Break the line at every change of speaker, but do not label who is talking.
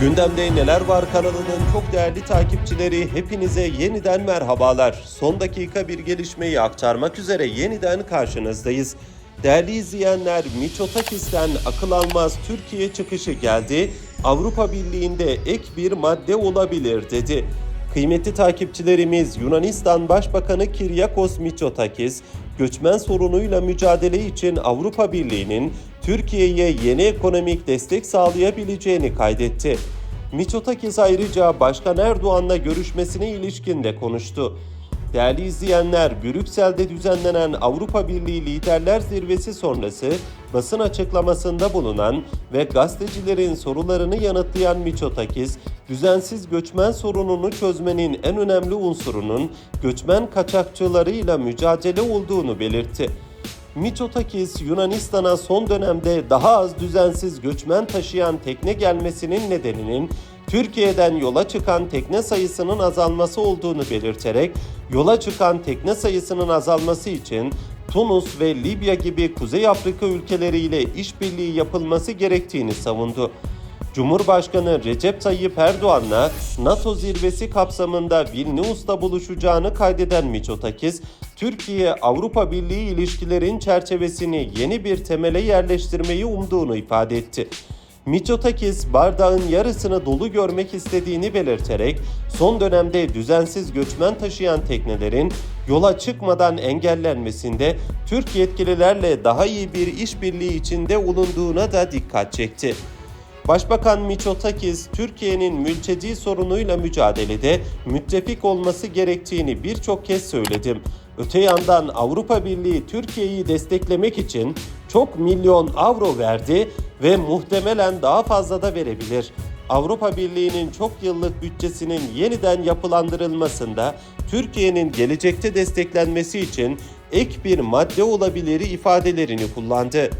Gündemde Neler Var kanalının çok değerli takipçileri hepinize yeniden merhabalar. Son dakika bir gelişmeyi aktarmak üzere yeniden karşınızdayız. Değerli izleyenler Miçotakis'ten akıl almaz Türkiye çıkışı geldi. Avrupa Birliği'nde ek bir madde olabilir dedi. Kıymetli takipçilerimiz Yunanistan Başbakanı Kiryakos Mitsotakis, göçmen sorunuyla mücadele için Avrupa Birliği'nin Türkiye'ye yeni ekonomik destek sağlayabileceğini kaydetti. Mitsotakis ayrıca Başkan Erdoğan'la görüşmesine ilişkin de konuştu. Değerli izleyenler, Brüksel'de düzenlenen Avrupa Birliği Liderler Zirvesi sonrası basın açıklamasında bulunan ve gazetecilerin sorularını yanıtlayan Mitsotakis, düzensiz göçmen sorununu çözmenin en önemli unsurunun göçmen kaçakçılarıyla mücadele olduğunu belirtti. Mitsotakis, Yunanistan'a son dönemde daha az düzensiz göçmen taşıyan tekne gelmesinin nedeninin Türkiye'den yola çıkan tekne sayısının azalması olduğunu belirterek, yola çıkan tekne sayısının azalması için Tunus ve Libya gibi Kuzey Afrika ülkeleriyle işbirliği yapılması gerektiğini savundu. Cumhurbaşkanı Recep Tayyip Erdoğan'la NATO zirvesi kapsamında Vilnius'ta buluşacağını kaydeden Mitsotakis, Türkiye-Avrupa Birliği ilişkilerin çerçevesini yeni bir temele yerleştirmeyi umduğunu ifade etti. Mitsotakis bardağın yarısını dolu görmek istediğini belirterek son dönemde düzensiz göçmen taşıyan teknelerin yola çıkmadan engellenmesinde Türk yetkililerle daha iyi bir işbirliği içinde olunduğuna da dikkat çekti. Başbakan Mitsotakis, Türkiye'nin mülteci sorunuyla mücadelede müttefik olması gerektiğini birçok kez söyledim. Öte yandan Avrupa Birliği Türkiye'yi desteklemek için çok milyon avro verdi ve muhtemelen daha fazla da verebilir. Avrupa Birliği'nin çok yıllık bütçesinin yeniden yapılandırılmasında Türkiye'nin gelecekte desteklenmesi için ek bir madde olabilir ifadelerini kullandı.